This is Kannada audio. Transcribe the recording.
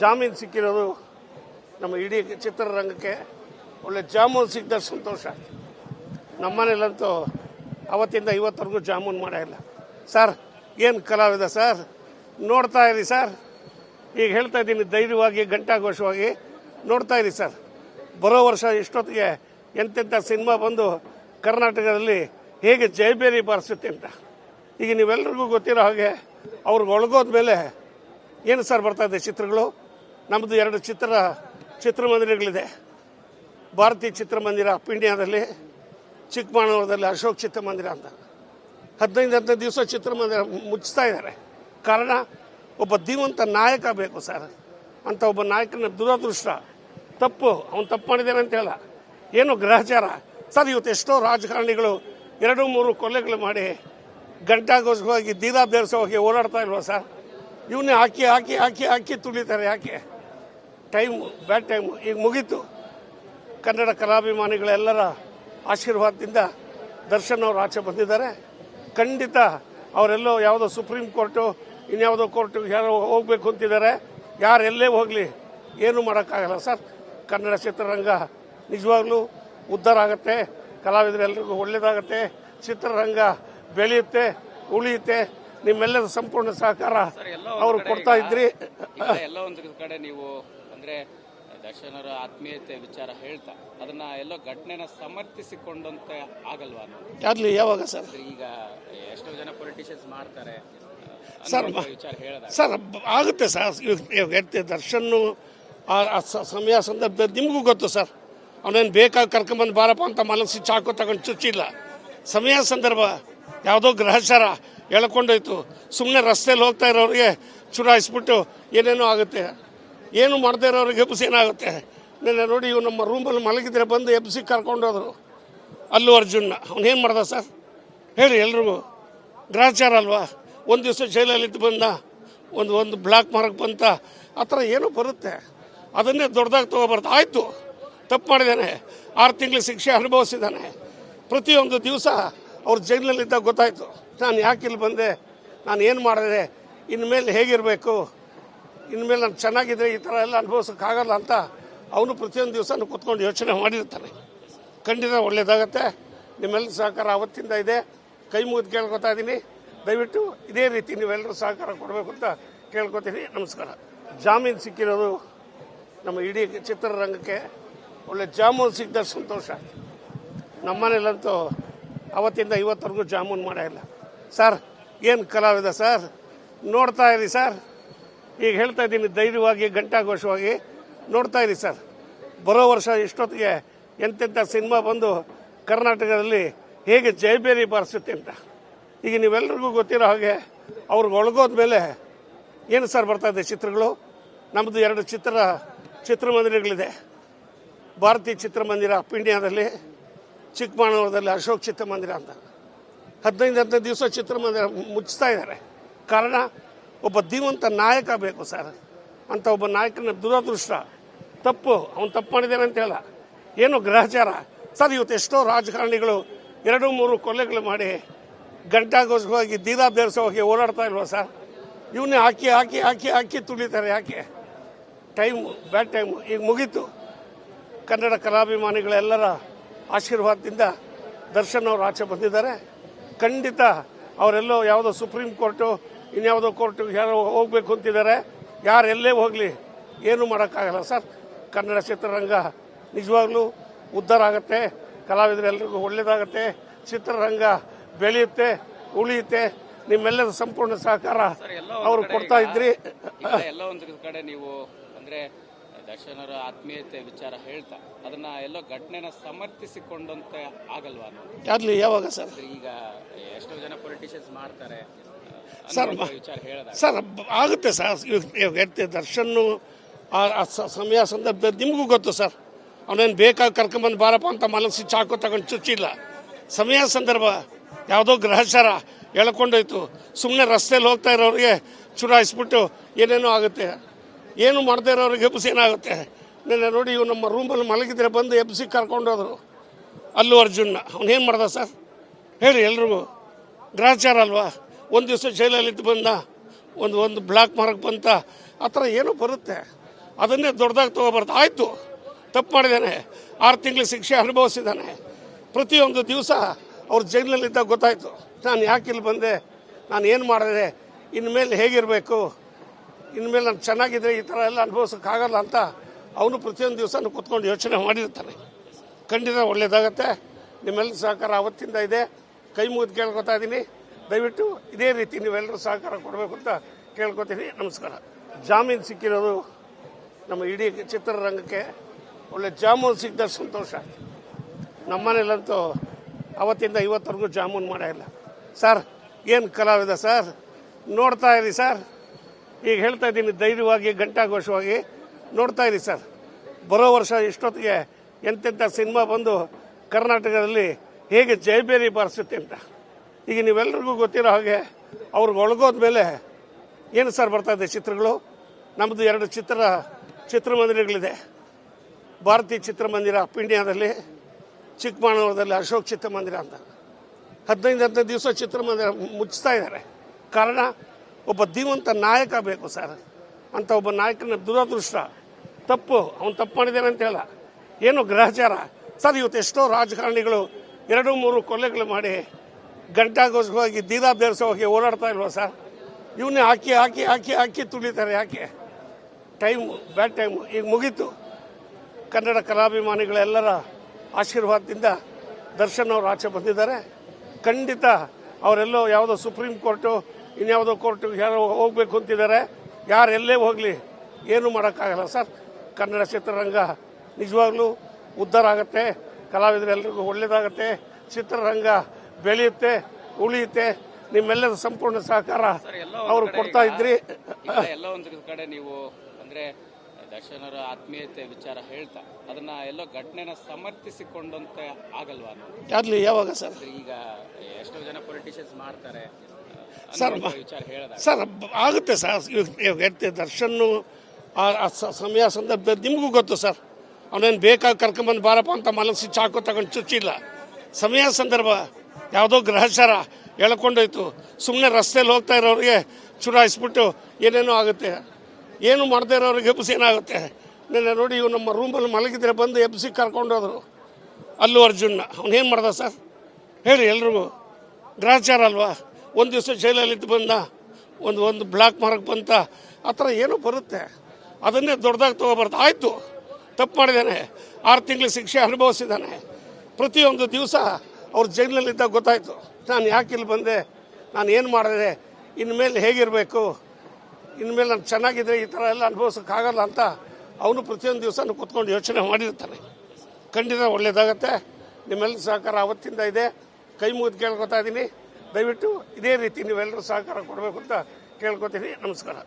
ಜಾಮೀನು ಸಿಕ್ಕಿರೋದು ನಮ್ಮ ಇಡೀ ಚಿತ್ರರಂಗಕ್ಕೆ ಒಳ್ಳೆ ಜಾಮೂನು ಸಿಕ್ಕಿದ ಸಂತೋಷ ನಮ್ಮನೇಲಂತೂ ಅವತ್ತಿಂದ ಇವತ್ತರೆಗೂ ಜಾಮೂನು ಮಾಡೇ ಇಲ್ಲ. ಸರ್, ಏನು ಕಲಾವಿದ ಸರ್? ನೋಡ್ತಾ ಇರಿ ಸರ್. ಈಗ ಹೇಳ್ತಾ ಇದ್ದೀನಿ, ಧೈರ್ಯವಾಗಿ, ಘಂಟಾಘೋಷವಾಗಿ ನೋಡ್ತಾ ಇರಿ ಸರ್. ಬರೋ ವರ್ಷ ಇಷ್ಟೊತ್ತಿಗೆ ಎಂತೆಂಥ ಸಿನಿಮಾ ಬಂದು ಕರ್ನಾಟಕದಲ್ಲಿ ಹೇಗೆ ಜೈಬೇರಿ ಬಾರಿಸುತ್ತೆ ಅಂತ. ಈಗ ನೀವೆಲ್ಲರಿಗೂ ಗೊತ್ತಿರೋ ಹಾಗೆ ಅವ್ರಿಗೆ ಒಳಗೋದ್ಮೇಲೆ ಏನು ಸರ್ ಬರ್ತಾ ಇದೆ ಚಿತ್ರಗಳು? ನಮ್ಮದು ಎರಡು ಚಿತ್ರ, ಚಿತ್ರಮಂದಿರಗಳಿದೆ. ಭಾರತೀಯ ಚಿತ್ರಮಂದಿರ ಪಿಂಡ್ಯಾದಲ್ಲಿ ಚಿಕ್ಕಮಗಳೂರದಲ್ಲಿ ಅಶೋಕ್ ಚಿತ್ರಮಂದಿರ ಅಂತ. ಹದಿನೈದು ಹದಿನೈದು ದಿವಸ ಚಿತ್ರಮಂದಿರ ಮುಚ್ಚಿಸ್ತಾ ಇದ್ದಾರೆ. ಕಾರಣ, ಒಬ್ಬ ದೀವಂತ ನಾಯಕ ಬೇಕು ಸರ್. ಅಂತ ಒಬ್ಬ ನಾಯಕನ ದುರದೃಷ್ಟ. ತಪ್ಪು, ಅವನು ತಪ್ಪು ಮಾಡಿದ್ದಾನೆ ಅಂತ ಹೇಳ. ಏನು ಗ್ರಹಚಾರ? ಸರ್, ಇವತ್ತು ಎಷ್ಟೋ ರಾಜಕಾರಣಿಗಳು ಎರಡು, ಮೂರು ಕೊಲೆಗಳು ಮಾಡಿ ಗಂಟಾಗೋಸ್ಕರವಾಗಿ ದೀರಾ ಹೋಗಿ ಓಡಾಡ್ತಾ ಇಲ್ವಾ ಸರ್? ಇವನ್ನೇ ಹಾಕಿ ಹಾಕಿ ಹಾಕಿ ಹಾಕಿ ತುಳಿತಾರೆ ಯಾಕೆ? ಟೈಮು ಬ್ಯಾಡ್ ಟೈಮ್ ಈಗ ಮುಗೀತು. ಕನ್ನಡ ಕಲಾಭಿಮಾನಿಗಳೆಲ್ಲರ ಆಶೀರ್ವಾದದಿಂದ ದರ್ಶನ್ ಅವರು ಆಚೆ ಬಂದಿದ್ದಾರೆ. ಖಂಡಿತ ಅವರೆಲ್ಲೋ ಯಾವುದೋ ಸುಪ್ರೀಂ ಕೋರ್ಟು ಇನ್ಯಾವುದೋ ಕೋರ್ಟು ಯಾರೋ ಹೋಗ್ಬೇಕು ಅಂತಿದ್ದಾರೆ. ಯಾರು ಎಲ್ಲೇ ಹೋಗಲಿ ಏನೂ ಮಾಡೋಕ್ಕಾಗಲ್ಲ ಸರ್. ಕನ್ನಡ ಚಿತ್ರರಂಗ ನಿಜವಾಗ್ಲೂ ಉದ್ಧಾರ ಆಗುತ್ತೆ. ಕಲಾವಿದರೆಲ್ಲರಿಗೂ ಒಳ್ಳೆಯದಾಗುತ್ತೆ ಚಿತ್ರರಂಗ ಬೆಳೆಯುತ್ತೆ ಉಳಿಯುತ್ತೆ. ನಿಮ್ಮೆಲ್ಲರ ಸಂಪೂರ್ಣ ಸಹಕಾರ ಅವರು ಕೊಡ್ತಾ ಇದ್ರಿ. ಎಲ್ಲ ಒಂದು ಕಡೆ ನೀವು ಅಂದ್ರೆ ದರ್ಶನರ ಆತ್ಮೀಯತೆ ವಿಚಾರ ಹೇಳ್ತಾ ಅದನ್ನ ಎಲ್ಲೋ ಘಟನೆನ ಸಮರ್ಥಿಸಿಕೊಂಡಂತೆ ಆಗಲ್ವಾ ಆಗಲಿ ಯಾವಾಗ ಸರ್? ಈಗ ಎಷ್ಟೋ ಜನ ಪೊಲಿಟಿಷಿಯನ್ಸ್ ಮಾಡ್ತಾರೆ ಸರ್, ವಿಚಾರ ಹೇಳಿದಾಗ. ಸರ್ ಆಗುತ್ತೆ ಸರ್ ದರ್ಶನ್ ಆ ಸಮಯ ಸಂದರ್ಭದಲ್ಲಿ ನಿಮಗೂ ಗೊತ್ತು ಸರ್ ಅವನೇನು ಬೇಕಾಗಿ ಕರ್ಕೊಂಬಂದು ಬಾರಪ್ಪ ಅಂತ ಮನಸ್ಸಿ ಚಾಕು ತಗೊಂಡು ಚುಚ್ಚಿಲ್ಲ. ಸಮಯ ಸಂದರ್ಭ ಯಾವುದೋ ಗ್ರಹಚಾರ ಎಳ್ಕೊಂಡೋಯ್ತು. ಸುಮ್ಮನೆ ರಸ್ತೆಯಲ್ಲಿ ಹೋಗ್ತಾ ಇರೋರಿಗೆ ಚುರಾಯಿಸ್ಬಿಟ್ಟು ಏನೇನೋ ಆಗುತ್ತೆ. ಏನು ಮಾಡದೇ ಇರೋರಿಗೆ ಎಪ್ಸಿ ಏನಾಗುತ್ತೆ? ನಿನ್ನೆ ನೋಡಿ ಇವು ನಮ್ಮ ರೂಮಲ್ಲಿ ಮಲಗಿದ್ರೆ ಬಂದು ಎಪ್ಸಿ ಕರ್ಕೊಂಡೋದ್ರು ಅಲ್ಲು ಅರ್ಜುನ್ನ. ಅವನೇನು ಮಾಡ್ದ ಸರ್? ಹೇಳಿ ಎಲ್ರಿಗೂ. ಗ್ರಾಚಾರ ಅಲ್ವಾ? ಒಂದು ದಿವಸ ಜೈಲಲ್ಲಿದ್ದು ಬಂದ. ಒಂದು ಒಂದು ಬ್ಲಾಕ್ ಮಾರಕ್ಕೆ ಬಂತ. ಆ ಥರ ಏನೋ ಬರುತ್ತೆ. ಅದನ್ನೇ ದೊಡ್ಡದಾಗಿ ತೊಗೊಬಾರ್ದು. ಆಯಿತು. ತಪ್ಪು ಮಾಡಿದ್ದಾನೆ ಆರು ತಿಂಗಳು ಶಿಕ್ಷೆ ಅನುಭವಿಸಿದ್ದಾನೆ ಪ್ರತಿಯೊಂದು ದಿವಸ ಅವ್ರು ಜೈಲಿನಲ್ಲಿದ್ದಾಗ ಗೊತ್ತಾಯಿತು. ನಾನು ಯಾಕೆ ಇಲ್ಲಿ ಬಂದೆ? ನಾನು ಏನು ಮಾಡಿದೆ? ಇನ್ಮೇಲೆ ಹೇಗಿರಬೇಕು? ಇನ್ಮೇಲೆ ನಾನು ಚೆನ್ನಾಗಿದ್ರೆ ಈ ಥರ ಎಲ್ಲ ಅನುಭವಿಸೋಕ್ಕಾಗಲ್ಲ ಅಂತ ಅವನು ಪ್ರತಿಯೊಂದು ದಿವಸ ಕೂತ್ಕೊಂಡು ಯೋಚನೆ ಮಾಡಿರ್ತಾನೆ. ಖಂಡಿತ ಒಳ್ಳೇದಾಗತ್ತೆ. ನಿಮ್ಮೆಲ್ಲ ಸಹಕಾರ ಅವತ್ತಿಂದ ಇದೆ. ಕೈ ಮುಗಿದು ಕೇಳ್ಕೊತಾ ಇದ್ದೀನಿ ದಯವಿಟ್ಟು ಇದೇ ರೀತಿ ನೀವೆಲ್ಲರೂ ಸಹಕಾರ ಕೊಡಬೇಕು ಅಂತ ಕೇಳ್ಕೊತೀನಿ. ನಮಸ್ಕಾರ. ಜಾಮೀನು ಸಿಕ್ಕಿರೋದು ನಮ್ಮ ಇಡೀ ಚಿತ್ರರಂಗಕ್ಕೆ ಒಳ್ಳೆ ಜಾಮೂನು ಸಿಕ್ಕಿದ ಸಂತೋಷ. ನಮ್ಮನೇಲಂತೂ ಅವತ್ತಿಂದ ಇವತ್ತರೆಗೂ ಜಾಮೂನು ಮಾಡೋ ಇಲ್ಲ. ಸರ್, ಏನು ಕಲಾವಿದ ಸರ್? ನೋಡ್ತಾ ಇರಿ ಸರ್. ಈಗ ಹೇಳ್ತಾ ಇದ್ದೀನಿ, ಧೈರ್ಯವಾಗಿ ಗಂಟಾಘೋಷವಾಗಿ ನೋಡ್ತಾ ಇರಿ ಸರ್. ಬರೋ ವರ್ಷ ಇಷ್ಟೊತ್ತಿಗೆ ಎಂತೆಂಥ ಸಿನಿಮಾ ಬಂದು ಕರ್ನಾಟಕದಲ್ಲಿ ಹೇಗೆ ಜೈಬೇರಿ ಬಾರಿಸುತ್ತೆ ಅಂತ. ಈಗ ನೀವೆಲ್ಲರಿಗೂ ಗೊತ್ತಿರೋ ಹಾಗೆ ಅವ್ರಿಗೆ ಒಳಗೋದ್ಮೇಲೆ ಏನು ಸರ್ ಬರ್ತಾ ಇದೆ ಚಿತ್ರಗಳು? ನಮ್ಮದು ಎರಡು ಚಿತ್ರ, ಚಿತ್ರಮಂದಿರಗಳಿದೆ. ಭಾರತೀಯ ಚಿತ್ರಮಂದಿರ ಪಿಂಡ್ಯಾದಲ್ಲಿ ಚಿಕ್ಕಮಗಳೂರದಲ್ಲಿ ಅಶೋಕ್ ಚಿತ್ರಮಂದಿರ ಅಂತ. ಹದಿನೈದು ಹದಿನೈದು ದಿವಸ ಚಿತ್ರಮಂದಿರ ಮುಚ್ಚಿಸ್ತಾ ಇದ್ದಾರೆ. ಕಾರಣ ಒಬ್ಬ ಧೀಮಂತ ನಾಯಕ ಬೇಕು ಸರ್. ಅಂತ ಒಬ್ಬ ನಾಯಕನ ದುರದೃಷ್ಟ. ತಪ್ಪು, ಅವನು ತಪ್ಪು ಮಾಡಿದ್ದೇನೆ ಅಂತ ಹೇಳ. ಏನು ಗ್ರಹಚಾರ? ಸರ್, ಇವತ್ತು ಎಷ್ಟೋ ರಾಜಕಾರಣಿಗಳು ಎರಡು, ಮೂರು ಕೊಲೆಗಳು ಮಾಡಿ ಗಂಟಾಗೋಸ್ಕರವಾಗಿ ದೀರಾ ಹೋಗಿ ಓಡಾಡ್ತಾ ಇಲ್ವಾ ಸರ್? ಇವನ್ನೇ ಹಾಕಿ ಹಾಕಿ ಹಾಕಿ ಹಾಕಿ ತುಳಿತಾರೆ ಯಾಕೆ? Time, bad time. ಈಗ ಮುಗೀತು. ಕನ್ನಡ ಕಲಾಭಿಮಾನಿಗಳೆಲ್ಲರ ಆಶೀರ್ವಾದದಿಂದ ದರ್ಶನ್ ಅವರು ಆಚೆ ಬಂದಿದ್ದಾರೆ. ಖಂಡಿತ ಅವರೆಲ್ಲೋ ಯಾವುದೋ ಸುಪ್ರೀಂ ಕೋರ್ಟು ಇನ್ಯಾವುದೋ ಕೋರ್ಟ್ ಯಾರು ಹೋಗ್ಬೇಕು ಅಂತಿದ್ದಾರೆ ಯಾರು ಎಲ್ಲೇ ಹೋಗಲಿ ಏನೂ ಮಾಡೋಕ್ಕಾಗಲ್ಲ ಸರ್. ಕನ್ನಡ ಚಿತ್ರರಂಗ ನಿಜವಾಗ್ಲೂ ಉದ್ಧಾರ ಆಗುತ್ತೆ ಕಲಾವಿದರೆಲ್ಲರಿಗೂ ಒಳ್ಳೆಯದಾಗುತ್ತೆ ಚಿತ್ರರಂಗ ಬೆಳೆಯುತ್ತೆ ಉಳಿಯುತ್ತೆ ನಿಮ್ಮೆಲ್ಲರ ಸಂಪೂರ್ಣ ಸಹಕಾರ ಅವರು ಕೊಡ್ತಾ ಇದ್ರಿ. ಎಲ್ಲ ಒಂದು ಕಡೆ ನೀವು ಅಂದ್ರೆ ದರ್ಶನರ ಆತ್ಮೀಯತೆ ವಿಚಾರ ಹೇಳ್ತಾ ಅದನ್ನ ಎಲ್ಲ ಘಟನೆನ ಸಮರ್ಥಿಸಿಕೊಂಡಂತೆ ಆಗಲ್ವಾ? ಅಲ್ಲಿ ಯಾವಾಗ ಸರ್? ಈಗ ಎಷ್ಟೋ ಜನ ಪೊಲಿಟಿಷಿಯನ್ಸ್ ಮಾಡ್ತಾರೆ ಸರ್, ಸರ್ ಆಗುತ್ತೆ ಸರ್. ದರ್ಶನ್ನು ಆ ಸಮಯ ಸಂದರ್ಭದಲ್ಲಿ ನಿಮಗೂ ಗೊತ್ತು ಸರ್. ಅವನೇನು ಬೇಕಾಗಿ ಕರ್ಕೊಂಬಂದು ಬಾರಪ್ಪ ಅಂತ ಮನಸ್ಸು ಚಾಕು ತಗೊಂಡು ಚುಚ್ಚಿಲ್ಲ. ಸಮಯ ಸಂದರ್ಭ ಯಾವುದೋ ಗ್ರಹಚಾರ ಎಳ್ಕೊಂಡೋಯ್ತು. ಸುಮ್ಮನೆ ರಸ್ತೆಯಲ್ಲಿ ಹೋಗ್ತಾ ಇರೋರಿಗೆ ಚುರಾಯಿಸ್ಬಿಟ್ಟು ಏನೇನೋ ಆಗುತ್ತೆ. ಏನು ಮಾಡದೇ ಇರೋರಿಗೆ ಎಬ್ಬಿಸಿ ಏನಾಗುತ್ತೆ. ನಿನ್ನೆ ನೋಡಿ ಇವು ನಮ್ಮ ರೂಮಲ್ಲಿ ಮಲಗಿದ್ರೆ ಬಂದು ಎಬ್ಬಿಸಿ ಕರ್ಕೊಂಡೋದ್ರು. ಅಲ್ಲು ಅರ್ಜುನ್ನ. ಅವನೇನು ಮಾಡ್ದ ಸರ್? ಹೇಳಿ ಎಲ್ರಿಗೂ. ಗ್ರಹಚಾರ ಅಲ್ವಾ? ಒಂದು ದಿವಸ ಜೈಲಲ್ಲಿದ್ದು ಬಂದ, ಒಂದು ಒಂದು ಬ್ಲಾಕ್ ಮಾರಕ್ಕೆ ಬಂತ, ಆ ಥರ ಏನೋ ಬರುತ್ತೆ. ಅದನ್ನೇ ದೊಡ್ಡದಾಗಿ ತೊಗೊಬಾರ್ದು. ಆಯಿತು, ತಪ್ಪು ಮಾಡಿದ್ದಾನೆ ಆರು ತಿಂಗಳ ಶಿಕ್ಷೆ ಅನುಭವಿಸಿದ್ದಾನೆ ಪ್ರತಿಯೊಂದು ದಿವಸ ಅವ್ರು ಜೈಲಿನಲ್ಲಿದ್ದಾಗ ಗೊತ್ತಾಯಿತು. ನಾನು ಯಾಕೆ ಇಲ್ಲಿ ಬಂದೆ? ನಾನು ಏನು ಮಾಡಿದೆ? ಇನ್ಮೇಲೆ ಹೇಗಿರಬೇಕು? ಇನ್ಮೇಲೆ ನಾನು ಚೆನ್ನಾಗಿದ್ದರೆ ಈ ಥರ ಎಲ್ಲ ಅನುಭವಿಸೋಕ್ಕಾಗಲ್ಲ ಅಂತ ಅವನು ಪ್ರತಿಯೊಂದು ದಿವಸ ಕೂತ್ಕೊಂಡು ಯೋಚನೆ ಮಾಡಿರ್ತಾನೆ. ಖಂಡಿತ ಒಳ್ಳೆಯದಾಗತ್ತೆ ನಿಮ್ಮೆಲ್ಲ ಸಹಕಾರ ಅವತ್ತಿಂದ ಇದೆ. ಕೈ ಮುಗಿದು ಕೇಳ್ಕೊತಾ ಇದ್ದೀನಿ ದಯವಿಟ್ಟು ಇದೇ ರೀತಿ ನೀವೆಲ್ಲರೂ ಸಹಕಾರ ಕೊಡಬೇಕು ಅಂತ ಕೇಳ್ಕೊತೀನಿ. ನಮಸ್ಕಾರ. ಜಾಮೀನು ಸಿಕ್ಕಿರೋದು ನಮ್ಮ ಇಡೀ ಚಿತ್ರರಂಗಕ್ಕೆ ಒಳ್ಳೆ ಜಾಮೂನು ಸಿಕ್ಕಿದ ಸಂತೋಷ ನಮ್ಮನೇಲಂತೂ ಅವತ್ತಿಂದ ಇವತ್ತರೆಗೂ ಜಾಮೂನು ಮಾಡೇ ಇಲ್ಲ. ಸರ್, ಏನು ಕಲಾವಿದ ಸರ್? ನೋಡ್ತಾ ಇರಿ ಸರ್. ಈಗ ಹೇಳ್ತಾ ಇದ್ದೀನಿ, ಧೈರ್ಯವಾಗಿ, ಘಂಟಾಘೋಷವಾಗಿ ನೋಡ್ತಾ ಇರಿ ಸರ್. ಬರೋ ವರ್ಷ ಇಷ್ಟೊತ್ತಿಗೆ ಎಂತೆಂಥ ಸಿನಿಮಾ ಬಂದು ಕರ್ನಾಟಕದಲ್ಲಿ ಹೇಗೆ ಜಯಬೇರಿ ಬಾರಿಸುತ್ತೆ ಅಂತ. ಈಗ ನೀವೆಲ್ರಿಗೂ ಗೊತ್ತಿರೋ ಹಾಗೆ ಅವ್ರಿಗೆ ಒಳಗೋದ ಮೇಲೆ ಏನು ಸರ್ ಬರ್ತಾ ಇದೆ ಚಿತ್ರಗಳು? ನಮ್ಮದು ಎರಡು ಚಿತ್ರ, ಚಿತ್ರಮಂದಿರಗಳಿದೆ. ಭಾರತೀಯ ಚಿತ್ರಮಂದಿರ ಪಿಂಡ್ಯಾದಲ್ಲಿ ಚಿಕ್ಕಮಗಳೂರದಲ್ಲಿ ಅಶೋಕ್ ಚಿತ್ರಮಂದಿರ ಅಂತ. ಹದಿನೈದು ಹದಿನೈದು ದಿವಸ ಚಿತ್ರಮಂದಿರ ಮುಚ್ಚಿಸ್ತಾ ಇದ್ದಾರೆ. ಕಾರಣ, ಒಬ್ಬ ದೀವಂತ ನಾಯಕ ಬೇಕು ಸರ್. ಅಂತ ಒಬ್ಬ ನಾಯಕನ ದುರದೃಷ್ಟ. ತಪ್ಪು, ಅವನು ತಪ್ಪು ಮಾಡಿದ್ದಾನೆ ಅಂತ ಹೇಳ. ಏನು ಗ್ರಹಚಾರ? ಸರ್, ಇವತ್ತು ಎಷ್ಟೋ ರಾಜಕಾರಣಿಗಳು ಎರಡು ಮೂರು ಕೊಲೆಗಳು ಮಾಡಿ ಗಂಟಾಗೋಸ್ಕರವಾಗಿ ದೀದಾ ಹೋಗಿ ಓಡಾಡ್ತಾ ಇಲ್ವಾ ಸರ್? ಇವನ್ನೇ ಹಾಕಿ ಹಾಕಿ ಹಾಕಿ ಹಾಕಿ ತುಳಿತಾರೆ ಯಾಕೆ? ಟೈಮು ಬ್ಯಾಡ್ ಟೈಮು ಈಗ ಮುಗೀತು. ಕನ್ನಡ ಕಲಾಭಿಮಾನಿಗಳೆಲ್ಲರ ಆಶೀರ್ವಾದದಿಂದ ದರ್ಶನ್ ಅವರು ಆಚೆ ಬಂದಿದ್ದಾರೆ. ಖಂಡಿತ ಅವರೆಲ್ಲೋ ಯಾವುದೋ ಸುಪ್ರೀಂ ಕೋರ್ಟು ಇನ್ಯಾವುದೋ ಕೋರ್ಟು ಯಾರೋ ಹೋಗಬೇಕು ಅಂತಿದ್ದಾರೆ. ಯಾರೆಲ್ಲೇ ಹೋಗಲಿ, ಏನೂ ಮಾಡೋಕ್ಕಾಗಲ್ಲ ಸರ್. ಕನ್ನಡ ಚಿತ್ರರಂಗ ನಿಜವಾಗ್ಲೂ ಉದ್ಧಾರ ಆಗುತ್ತೆ. ಕಲಾವಿದರೆಲ್ಲರಿಗೂ ಒಳ್ಳೆಯದಾಗತ್ತೆ ಚಿತ್ರರಂಗ ಬೆಳೆಯುತ್ತೆ ಉಳಿಯುತ್ತೆ ನಿಮ್ಮೆಲ್ಲರ ಸಂಪೂರ್ಣ ಸಹಕಾರ ಅವರು ಕೊಡ್ತಾ ಇದ್ರಿ. ಎಲ್ಲ ಒಂದು ಕಡೆ ನೀವು ಅಂದ್ರೆ ದರ್ಶನರ ಆತ್ಮೀಯತೆ ವಿಚಾರ ಹೇಳ್ತಾ ಅದನ್ನ ಎಲ್ಲೋ ಘಟನೆನ ಸಮರ್ಥಿಸಿಕೊಂಡಂತೆ ಆಗಲ್ವಾ ಅನ್ನೋದು ಯಾವಾಗ ಸರ್? ಈಗ ಎಷ್ಟೋ ಜನ ಪೊಲಿಟಿಷಿಯನ್ಸ್ ಮಾಡ್ತಾರೆ ಸರ್, ಸರ್ ಆಗುತ್ತೆ ಸರ್ ಇವ್- ದರ್ಶನ್ ಆ ಸಮಯ ಸಂದರ್ಭದಲ್ಲಿ ನಿಮಗೂ ಗೊತ್ತು ಸರ್ ಅವನೇನು ಬೇಕಾಗಿ ಕರ್ಕೊಂಬಂದು ಬಾರಪ್ಪ ಅಂತ ಮನಸ್ಸು ಚಾಕು ತಗೊಂಡು ಚುಚ್ಚಿಲ್ಲ. ಸಮಯ ಸಂದರ್ಭ ಯಾವುದೋ ಗ್ರಹಚಾರ ಎಳ್ಕೊಂಡೋಯ್ತು. ಸುಮ್ಮನೆ ರಸ್ತೆಯಲ್ಲಿ ಹೋಗ್ತಾ ಇರೋರಿಗೆ ಚುಡಾಯಿಸ್ಬಿಟ್ಟು ಏನೇನೋ ಆಗುತ್ತೆ. ಏನು ಮಾಡದೇ ಇರೋರಿಗೆ ಎಬ್ಸಿ ಏನಾಗುತ್ತೆ. ನಿನ್ನೆ ನೋಡಿ ಇವು ನಮ್ಮ ರೂಮಲ್ಲಿ ಮಲಗಿದ್ರೆ ಬಂದು ಎಬ್ಬಿಸಿ ಕರ್ಕೊಂಡೋದ್ರು ಅಲ್ಲು ಅರ್ಜುನ್ ಅವನೇನು ಮಾಡ್ದ ಸರ್? ಹೇಳಿ ಎಲ್ರಿಗೂ. ಗ್ರಹಚಾರ ಅಲ್ವಾ? ಒಂದು ದಿವಸ ಜೈಲಲ್ಲಿ ಇದ್ದು ಬಂದ. ಒಂದು ಒಂದು ಬ್ಲಾಕ್ ಮಾರ್ಕ್ ಬಂತ. ಆ ಥರ ಏನೋ ಬರುತ್ತೆ. ಅದನ್ನೇ ದೊಡ್ಡದಾಗಿ ತೊಗೊಬಾರ್ದು. ಆಯಿತು. ತಪ್ಪು ಮಾಡಿದ್ದಾನೆ. ಆರು ತಿಂಗಳು ಶಿಕ್ಷೆ ಅನುಭವಿಸಿದ್ದಾನೆ. ಪ್ರತಿಯೊಂದು ದಿವಸ ಅವ್ರು ಜೈಲಿನಲ್ಲಿದ್ದಾಗ ಗೊತ್ತಾಯಿತು, ನಾನು ಯಾಕೆ ಇಲ್ಲಿ ಬಂದೆ? ನಾನು ಏನು ಮಾಡಿದೆ? ಇನ್ಮೇಲೆ ಹೇಗಿರಬೇಕು? ಇನ್ಮೇಲೆ ನಾನು ಚೆನ್ನಾಗಿದ್ದರೆ ಈ ಥರ ಎಲ್ಲ ಅನುಭವಿಸೋಕ್ಕಾಗಲ್ಲ ಅಂತ ಅವನು ಪ್ರತಿಯೊಂದು ದಿವಸನೂ ಕೂತ್ಕೊಂಡು ಯೋಚನೆ ಮಾಡಿರ್ತಾನೆ. ಖಂಡಿತ ಒಳ್ಳೆಯದಾಗತ್ತೆ ನಿಮ್ಮೆಲ್ಲ ಸಹಕಾರ ಅವತ್ತಿಂದ ಇದೆ. ಕೈ ಮುಗಿದು ಕೇಳ್ಕೊತಾ ಇದ್ದೀನಿ ದಯವಿಟ್ಟು ಇದೇ ರೀತಿ ನೀವೆಲ್ಲರೂ ಸಹಕಾರ ಕೊಡಬೇಕು ಅಂತ ಕೇಳ್ಕೊತೀನಿ. ನಮಸ್ಕಾರ.